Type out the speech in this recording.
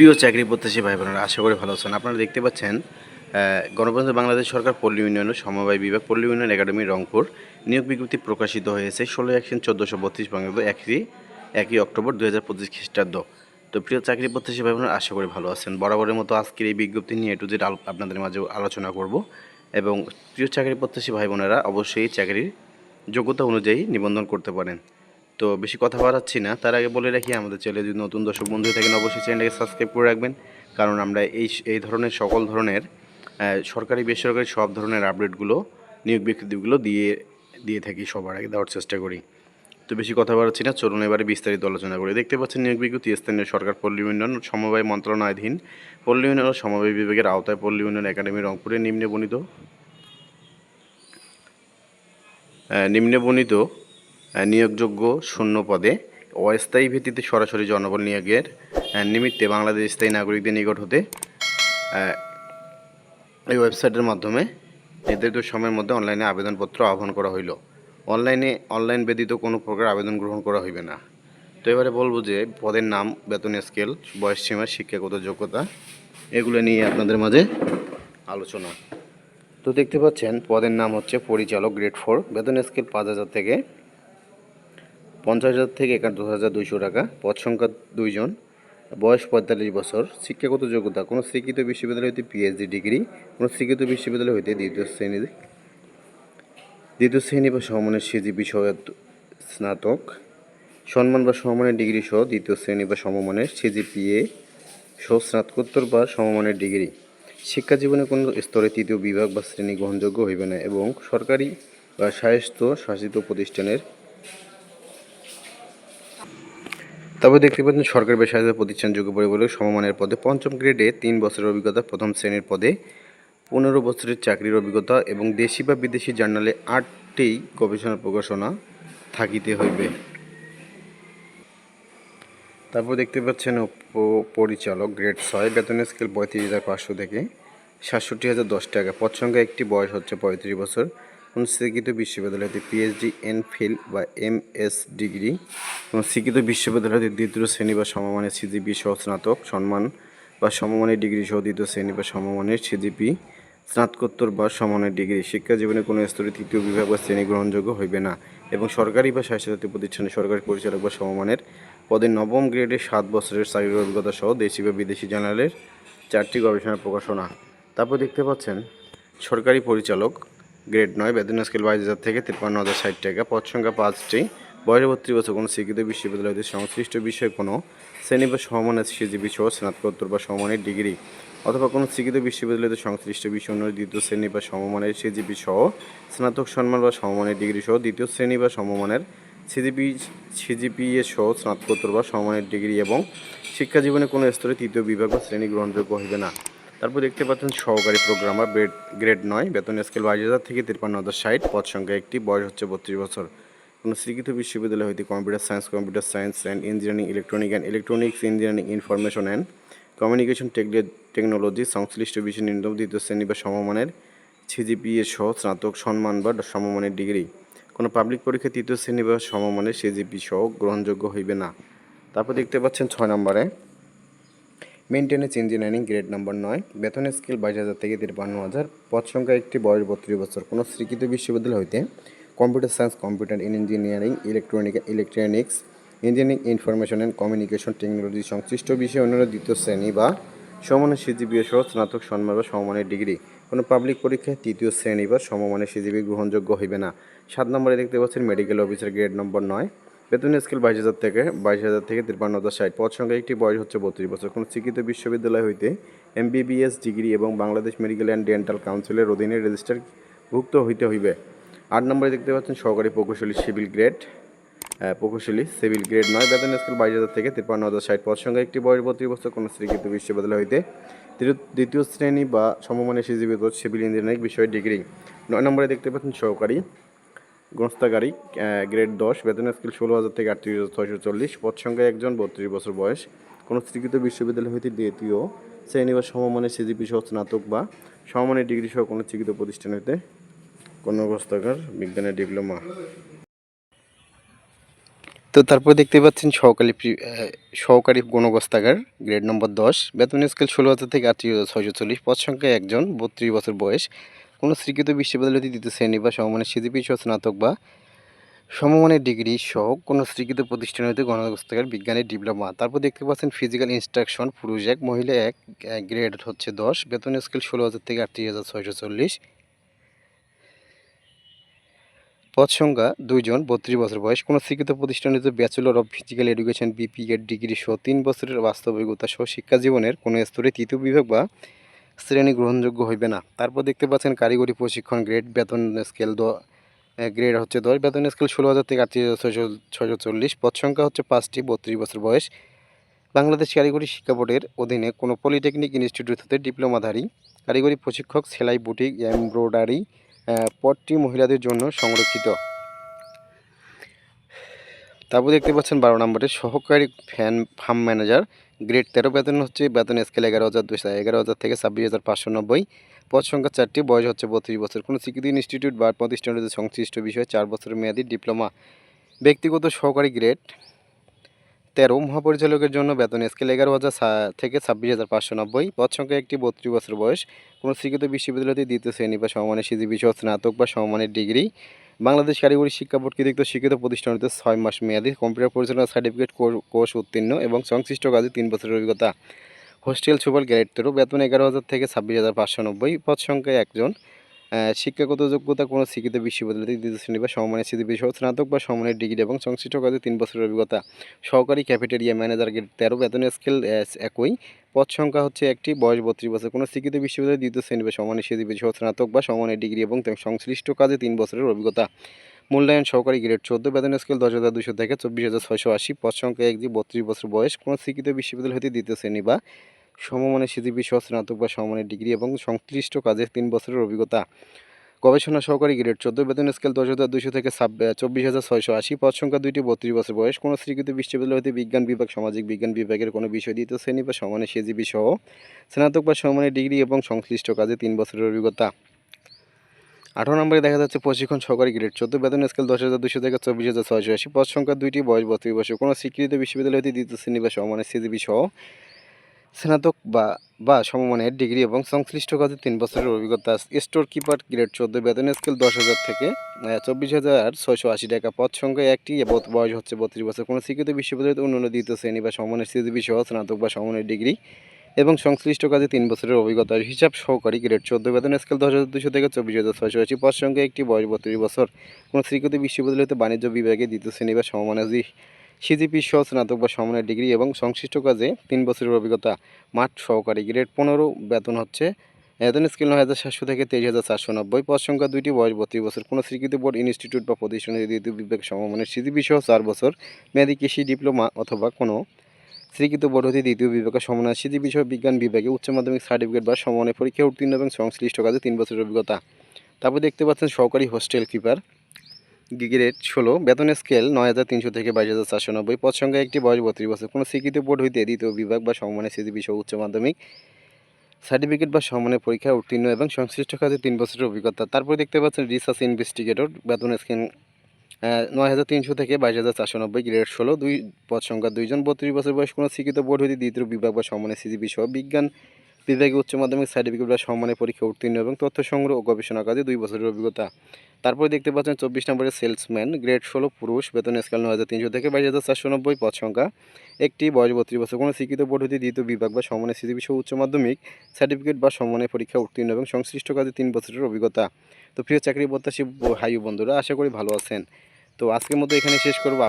প্রিয় চাকরি প্রত্যাশী ভাই বোনেরা আশা করি ভালো আছেন। আপনারা দেখতে পাচ্ছেন গণপ্রজাতন্ত্রী বাংলাদেশ সরকার পল্লী উন্নয়ন ও সমবায় বিভাগ, পল্লী উন্নয়ন একাডেমি, রংপুর। নিয়োগ বিজ্ঞপ্তি প্রকাশিত হয়েছে ষোলো একশন চোদ্দোশো বত্রিশ বাংলাদেশ একই একই অক্টোবর দু হাজার পঁচিশ খ্রিস্টাব্দ। তো প্রিয় চাকরি প্রত্যাশী ভাই বোনেরা আশা করি ভালো আছেন। বরাবরের মতো আজকের এই বিজ্ঞপ্তি নিয়ে একটু যেটা আপনাদের মাঝে আলোচনা করব। এবং প্রিয় চাকরি প্রত্যাশী ভাই বোনেরা অবশ্যই চাকরির যোগ্যতা অনুযায়ী নিবন্ধন করতে পারেন। তো বেশি কথা বাড়াচ্ছি না। তার আগে বলে রাখি আমাদের চ্যানেলে যদি নতুন দর্শক বন্ধু হয়ে থাকেন অবশ্যই চ্যানেলটাকে সাবস্ক্রাইব করে রাখবেন। কারণ আমরা এই এই ধরনের সকল ধরনের সরকারি বেসরকারি সব ধরনের আপডেটগুলো নিয়োগ বিজ্ঞপ্তিগুলো দিয়ে দিয়ে থাকি সবার আগে দেওয়ার চেষ্টা করি। তো বেশি কথা বাড়াচ্ছি না চলুন এবারে বিস্তারিত আলোচনা করি। দেখতে পাচ্ছেন নিয়োগ বিজ্ঞপ্তি স্থানীয় সরকার পল্লী উন্নয়ন সমবায় মন্ত্রণালয়াধীন। পল্লী উন্নয়ন ও সমবায় বিভাগের আওতায় পল্লী উন্নয়ন একাডেমি রংপুরে নিম্নে বর্ণিত নিম্নে আহ, নিয়োগযোগ্য শূন্য পদে অস্থায়ী ভিত্তিতে সরাসরি জনবল নিয়োগের নিমিত্তে বাংলাদেশ স্থায়ী নাগরিকদের নিকট হতে এই ওয়েবসাইটের মাধ্যমে নির্ধারিত সময়ের মধ্যে অনলাইনে আবেদনপত্র আহ্বান করা হইল। অনলাইনে, অনলাইন ব্যতীত কোনো প্রকার আবেদন গ্রহণ করা হইবে না। তো এবারে বলব যে পদের নাম, বেতন স্কেল, বয়স সীমা, শিক্ষাগত যোগ্যতা, এগুলো নিয়ে আপনাদের মাঝে আলোচনা। তো দেখতে পাচ্ছেন, পদের নাম হচ্ছে পরিচালক গ্রেড ফোর, বেতন স্কেল পাঁচ হাজার থেকে পঞ্চাশ হাজার থেকে একাত্তর হাজার দুইশো টাকা, পদ সংখ্যা দুইজন, বয়স পঁয়তাল্লিশ বছর, শিক্ষাগত যোগ্যতা, কোনো স্বীকৃত বিশ্ববিদ্যালয় হইতে পিএইচডি ডিগ্রি, কোনো স্বীকৃত বিশ্ববিদ্যালয় হইতে দ্বিতীয় শ্রেণি দ্বিতীয় শ্রেণি বা সমমানের সিজি বিষয় স্নাতক সম্মান বা সমমানের ডিগ্রি সহ দ্বিতীয় শ্রেণি বা সমমানের সিজিপিএ সহ স্নাতকোত্তর বা সমমানের ডিগ্রি। শিক্ষা জীবনে কোনো স্তরে তৃতীয় বিভাগ বা শ্রেণি গ্রহণযোগ্য হইবে না এবং সরকারি বা স্বায়ত্ত শাসিত প্রতিষ্ঠানের তবে দেখতে পাচ্ছেন, সরকারি বেসরকারি প্রতিষ্ঠান যোগ্য পরিবারের সমমানের পদে পঞ্চম গ্রেডে তিন বছরের অভিজ্ঞতা প্রথম শ্রেণির পদে পনেরো বছরের চাকরির অভিজ্ঞতা এবং দেশি বা বিদেশি জার্নালে আটটি গবেষণা প্রকাশনা থাকিতে হইবে। তারপর দেখতে পাচ্ছেন পরিচালক গ্রেড ছয়, বেতনের স্কেল পঁয়ত্রিশ হাজার পাঁচশো থেকে সাতষট্টি হাজার দশ টাকা। পদ সংখ্যা একটি, বয়স হচ্ছে পঁয়ত্রিশ বছর। কোন স্বীকৃত বিশ্ববিদ্যালয়তে পিএইচডি এন ফিল বা এম এস ডিগ্রি কোন স্বীকৃত বিশ্ববিদ্যালয়তে দ্বিতীয় শ্রেণি বা সমমানের সিজিপি সহ স্নাতক সম্মান বা সমমানের ডিগ্রি সহ দ্বিতীয় শ্রেণি বা সমমানের সিজিপি স্নাতকোত্তর বা সমানের ডিগ্রি শিক্ষা জীবনে কোনো স্তরে তৃতীয় বিভাগ বা শ্রেণি গ্রহণযোগ্য হইবে না এবং সরকারি বা স্বাস্থ্যজাতীয় প্রতিষ্ঠানে সরকারি পরিচালক বা সমমানের পদে নবম গ্রেডে সাত বছরের চাকরির অভিজ্ঞতা সহ দেশি বা বিদেশি জার্নালের চারটি গবেষণা প্রকাশনা। তারপর দেখতে পাচ্ছেন, সরকারি পরিচালক গ্রেড নয় বেতন স্কেল বাইশ হাজার থেকে তিপ্পান্ন হাজার ষাট টাকা। পদ সংখ্যা পাঁচটি। বয়স বত্রিশ বছর, কোনো স্বীকৃত বিশ্ববিদ্যালয়তে সংশ্লিষ্ট বিষয়ে কোনো শ্রেণি বা সমমানের সিজিবি সহ স্নাতকোত্তর বা সমমানের ডিগ্রি অথবা কোনো স্বীকৃত বিশ্ববিদ্যালয়তে সংশ্লিষ্ট বিষয় অনুযায়ী দ্বিতীয় শ্রেণি বা সমমানের সিজিপি সহ স্নাতক সম্মান বা সমমানের ডিগ্রি সহ দ্বিতীয় শ্রেণি বা সমমানের সিজিপি সিজিপিএ সহ স্নাতকোত্তর বা সমমানের ডিগ্রি এবং শিক্ষা জীবনে কোনো স্তরে তৃতীয় বিভাগ বা শ্রেণি গ্রহণযোগ্য হইবে না। তারপর দেখতে পাচ্ছেন সহকারী প্রোগ্রামার গ্রেড গ্রেড নয়, বেতন স্কেল বাইশ হাজার থেকে তিরপান্ন হাজার ষাট, পদ সংখ্যা একটি, বয়স হচ্ছে বত্রিশ বছর। কোনো স্বীকৃত বিশ্ববিদ্যালয় হইতে computer science computer science and engineering electronic and electronics engineering information and communication technology সংশ্লিষ্ট বিষয় ন্যূনতম দ্বিতীয় শ্রেণি বা সমমানের সিজিপিএ সহ স্নাতক সম্মান বা সমমানের ডিগ্রি কোনো পাবলিক পরীক্ষায় তৃতীয় শ্রেণি বা সমমানের সিজিপি সহ গ্রহণযোগ্য হইবে না। তারপর দেখতে পাচ্ছেন ছয় নম্বরে মেনটেনেন্স ইঞ্জিনিয়ারিং গ্রেড নাম্বার নয়, বেতন স্কেল বাইশ হাজার থেকে তিপ্পান্ন হাজার, পদ সংখ্যা একটি বয়স বত্রিশ বছর। কোনো স্বীকৃত বিশ্ববিদ্যালয় হইতে computer science, computer engineering, electronic, electronics, engineering, information and communication technology সংশ্লিষ্ট বিষয়ে অন্যান্য দ্বিতীয় শ্রেণি বা সমমানের সিজিপিএ সহ স্নাতক সম্মান বা সমমানের ডিগ্রি। কোনো পাবলিক পরীক্ষায় তৃতীয় শ্রেণি বা সমমানের সিজিবি গ্রহণযোগ্য হইবে না। সাত নম্বরে দেখতে পাচ্ছেন মেডিকেল অফিসার গ্রেড নম্বর নয়। বেতন স্কেল বাইশ হাজার থেকে, বাইশ হাজার থেকে তিপ্পান্ন হাজার ষাট। পদ সংখ্যা একটি বয়স হচ্ছে বত্রিশ বছর। কোনো স্বীকৃত বিশ্ববিদ্যালয় হইতে এমবিবিএস ডিগ্রি এবং বাংলাদেশ মেডিকেল অ্যান্ড ডেন্টাল কাউন্সিলের অধীনে রেজিস্টার ভুক্ত হইতে হইবে। আট নম্বরে দেখতে পাচ্ছেন, সহকারী প্রকৌশলী সিভিল গ্রেড। প্রকৌশলী সিভিল গ্রেড নয়, বেতন স্কেল বাইশ হাজার থেকে তিপ্পান্ন হাজার ষাট। পদ সংখ্যা একটি বয়স বত্রিশ বছর। কোনো স্বীকৃত বিশ্ববিদ্যালয় হইতে দ্বিতীয় শ্রেণি বা সমমানের সিজিবি সিভিল ইঞ্জিনিয়ারিং বিষয়ে ডিগ্রি। নয় নম্বরে দেখতে পাচ্ছেন, সহকারী গ্রস্তাগারী গ্রেড দশ, বেতন স্কেল ষোলো হাজার থেকে আটত্রিশ হাজার ছয়শো চল্লিশ, পদ সংখ্যা একজন, বত্রিশ বছর বয়স। কোনো স্বীকৃত বিশ্ববিদ্যালয় হইতে দ্বিতীয় শ্রেণি বা সমমানের সিজিপি সহ স্নাতক বা সমমানের ডিগ্রি সহ কোনো স্বীকৃত প্রতিষ্ঠান হইতে কোনো গ্রস্তাগার বিজ্ঞানের ডিপ্লোমা। তো তারপর দেখতে পাচ্ছেন সহকারী সহকারী গণগ্রস্তাগার গ্রেড নম্বর দশ, বেতন স্কেল ষোলো হাজার থেকে আটত্রিশ হাজার ছয়শো চল্লিশ, পদ সংখ্যা একজন, বত্রিশ বছর বয়স। কোনো স্বীকৃত বিশ্ববিদ্যালয়তে দ্বিতীয় শ্রেণি বা সমমানের সিজিপি সহ স্নাতক বা সমমানের ডিগ্রি সহ কোনো স্বীকৃত প্রতিষ্ঠান হতে গণগ্রস্তাগার বিজ্ঞানের ডিপ্লোমা। তারপর দেখতে পাচ্ছেন ফিজিক্যাল ইনস্ট্রাকশন পুরুষ এক, মহিলা এক গ্রেড হচ্ছে দশ, বেতন স্কেল ষোলো হাজার থেকে আটত্রিশ হাজার ছয়শো চল্লিশ। পদ সংখ্যা দুইজন, বত্রিশ বছর বয়স। কোনো স্বীকৃত প্রতিষ্ঠান হতে bachelor of physical education BPEd degree সহ তিন বছরের বাস্তবিকতা সহ শিক্ষা জীবনের কোনো স্তরে তৃতীয় বিভাগ বা শ্রেণি গ্রহণযোগ্য হইবে না। তারপর দেখতে পাচ্ছেন কারিগরি প্রশিক্ষণ গ্রেড বেতন স্কেল দ গ্রেড হচ্ছে দশ, বেতন স্কেল ষোলো হাজার থেকে আটত্রিশ হাজার ছয়শো ছয়শো চল্লিশ। পদ সংখ্যা হচ্ছে পাঁচটি, বত্রিশ বছর বয়স। বাংলাদেশ কারিগরি শিক্ষা বোর্ডের অধীনে কোনো পলিটেকনিক ইনস্টিটিউট হতে ডিপ্লোমাধারী, কারিগরি প্রশিক্ষক, সেলাই, বুটিক, এমব্রয়ডারি পদটি মহিলাদের জন্য সংরক্ষিত। তারপর দেখতে পাচ্ছেন বারো নম্বরে সহকারী ফ্যান, ফার্ম ম্যানেজার গ্রেড তেরো বেতন হচ্ছে বেতন স্কেল এগারো হাজার দুশো এগারো হাজার থেকে ছাব্বিশ হাজার পাঁচশো নব্বই। পদ সংখ্যা চারটি, বয়স হচ্ছে বত্রিশ বছর। কোনো স্বীকৃতি ইনস্টিটিউট বা প্রতিষ্ঠানের সংশ্লিষ্ট বিষয়ে, চার বছরের মেয়াদী ডিপ্লোমা ব্যক্তিগত সহকারী গ্রেড তেরো মহাপরিচালকের জন্য বেতন স্কেল এগারো হাজার থেকে ছাব্বিশ হাজার পাঁচশো নব্বই। পদ সংখ্যা একটি বত্রিশ বছর বয়স। কোনো স্বীকৃত বিশ্ববিদ্যালয়তে দ্বিতীয় শ্রেণি বা সমমানের সিজিবি সহ স্নাতক বা সমমানের ডিগ্রি। বাংলাদেশ কারিগরি শিক্ষা বোর্ড কর্তৃক স্বীকৃত প্রতিষ্ঠান হতে ছয় মাস মেয়াদী কম্পিউটার পরিচালনা সার্টিফিকেট কোর্স উত্তীর্ণ এবং সংশ্লিষ্ট কাজে তিন বছরের অভিজ্ঞতা। হোস্টেল সুপার গ্রেড তেরো বেতন এগারো হাজার থেকে ছাব্বিশ হাজার পাঁচশো নব্বই। পদ সংখ্যায় একজন। শিক্ষাগত যোগ্যতা কোনো শিক্ষিত বিশ্ববিদ্যালয়তে দ্বিতীয় শ্রেণি বা সমমানের সিজিপি সহ স্নাতক বা সমমানের ডিগ্রি এবং সংশ্লিষ্ট কাজে তিন বছরের অভিজ্ঞতা। সহকারী ক্যাফেটেরিয়া ম্যানেজার গ্রেড তেরো। বেতন স্কেল একই। পদ সংখ্যা হচ্ছে একটি। বয়স বত্রিশ বছর। কোনো শিক্ষিত বিশ্ববিদ্যালয়ের দ্বিতীয় শ্রেণি বা সমানের সিজিপি সহ স্নাতক বা সমানের ডিগ্রি এবং সংশ্লিষ্ট কাজে তিন বছরের অভিজ্ঞতা। মূল্যায়ন সহকারী গ্রেড চোদ্দ। বেতন স্কেল দশ হাজার দুশো থেকে চব্বিশ হাজার ছয়শো আশি। পদ সংখ্যা একটি বত্রিশ বছর বয়স। কোনো শিক্ষিত বিশ্ববিদ্যালয় হতে দ্বিতীয় শ্রেণি বা সমমানের সিজিপি সহ স্নাতক বা সমমানের ডিগ্রি এবং সংশ্লিষ্ট কাজে তিন বছরের অভিজ্ঞতা। গবেষণা সহকারী গ্রেড চোদ্দ বেতন স্কেল দশ হাজার দুশো থেকে চব্বিশ হাজার ছয়শো আশি পদ সংখ্যা দুইটি বত্রিশ বছর বয়স। কোনো স্বীকৃত বিশ্ববিদ্যালয় হতে বিজ্ঞান বিভাগ, সামাজিক বিজ্ঞান বিভাগের কোনো বিষয় দ্বিতীয় শ্রেণি বা সমানের সিজিপি সহ স্নাতক বা সমানের ডিগ্রি এবং সংশ্লিষ্ট কাজে তিন বছরের অভিজ্ঞতা। আঠারো নম্বরে দেখা যাচ্ছে প্রশিক্ষণ সহকারী গ্রেড চোদ্দ বেতন স্কেল দশ হাজার দুশো থেকে চব্বিশ হাজার ছয়শো আশি পদ সংখ্যা দুইটি বয়স বত্রিশ বছর। কোনো স্বীকৃত বিশ্ববিদ্যালয় হতে দ্বিতীয় শ্রেণি বা সমানের সিজিপি সহ স্নাতক বা বা সমমানের ডিগ্রি এবং সংশ্লিষ্ট কাজে তিন বছরের অভিজ্ঞতা স্টোর কিপার গ্রেড চোদ্দ বেতন স্কেল দশ হাজার থেকে চব্বিশ হাজার ছয়শো আশি টাকা। পদ সংখ্যা একটি বয়স হচ্ছে বত্রিশ বছর। কোনো স্বীকৃত বিশ্ববিদ্যালয়তে অন্যান্য দ্বিতীয় শ্রেণি বা সমমানের সিজিপি সহ স্নাতক বা সমমানের ডিগ্রি এবং সংশ্লিষ্ট কাজে তিন বছরের অভিজ্ঞতা। হিসাব সহকারী গ্রেড চোদ্দ বেতন স্কেল দশ হাজার দুশো থেকে চব্বিশ হাজার ছয়শো আশি। পদ সংখ্যা একটি, বয়স বত্রিশ বছর। কোনো স্বীকৃত বিশ্ববিদ্যালয়তে বাণিজ্য বিভাগে দ্বিতীয় শ্রেণি বা সমমানের সিজিপি সহ স্নাতক বা সমমানের ডিগ্রি এবং সংশ্লিষ্ট কাজে তিন বছরের অভিজ্ঞতা মাঠ সহকারী গ্রেড পনেরো বেতন হচ্ছে। বেতন স্কেল নয় হাজার সাতশো থেকে তেইশ হাজার চারশো নব্বই পদ সংখ্যা দুইটি, বয়স বত্রিশ বছর। কোনো স্বীকৃত বোর্ড, ইনস্টিটিউট বা প্রতিষ্ঠানের দ্বিতীয় বিভাগ সমমানের সিজিপি সহ চার বছর মেয়াদী কৃষি ডিপ্লোমা অথবা কোনো স্বীকৃত বোর্ড হতে দ্বিতীয় বিভাগে সমন্বয় সিজিপি সহ বিজ্ঞান বিভাগে উচ্চ মাধ্যমিক সার্টিফিকেট বা সমন্বয় পরীক্ষা উত্তীর্ণ এবং সংশ্লিষ্ট কাজে তিন বছরের অভিজ্ঞতা। তারপর দেখতে পাচ্ছেন সহকারী হোস্টেল কিপার। গ্রেড ষোলো, বেতন স্কেল নয় হাজার তিনশো থেকে বাইশ হাজার চারশো নব্বই, পদ সংখ্যা একটি, বয়স বত্রিশ বছর। কোনো স্বীকৃত বোর্ড হইতে দ্বিতীয় বিভাগ বা সমমানের সিজিপি সহ উচ্চ মাধ্যমিক সার্টিফিকেট বা সমমানের পরীক্ষা উত্তীর্ণ এবং সংশ্লিষ্ট কাজে তিন বছরের অভিজ্ঞতা। তারপর দেখতে পাচ্ছেন রিসার্চ ইনভেস্টিগেটর, বেতন স্কেল নয় হাজার তিনশো থেকে বাইশ হাজার চারশো নব্বই, গ্রেড ষোলো, দুই, পদ সংখ্যা দুইজন, বত্রিশ বছর বয়স। কোনো স্বীকৃত বোর্ড হইতে দ্বিতীয় বিভাগ বা সমমানের সিজিপি সহ বিজ্ঞান বিভাগে উচ্চ মাধ্যমিক সার্টিফিকেট বা সম্মানের পরীক্ষা উত্তীর্ণ এবং তথ্য সংগ্রহ ও গবেষণা কাজে দুই বছরের অভিজ্ঞতা। তারপরে দেখতে পাচ্ছেন চব্বিশ নম্বরের সেলসম্যান গ্রেড ষোলো পুরুষ, বেতন স্কেল নয় হাজার তিনশো থেকে বাইশ হাজার চারশো নব্বই পদ সংখ্যা। একটি বয়স বত্রিশ বছর। কোনো শিক্ষিত হতে দ্বিতীয় বিভাগ বা সম্মানের সহ উচ্চ মাধ্যমিক সার্টিফিকেট বা সম্মানের পরীক্ষা উত্তীর্ণ এবং সংশ্লিষ্ট কাজে তিন বছরের অভিজ্ঞতা। তো প্রিয় চাকরি প্রত্যাশী হাই বন্ধুরা, আশা করি ভালো আছেন। তো আজকের মতো এখানে শেষ করব।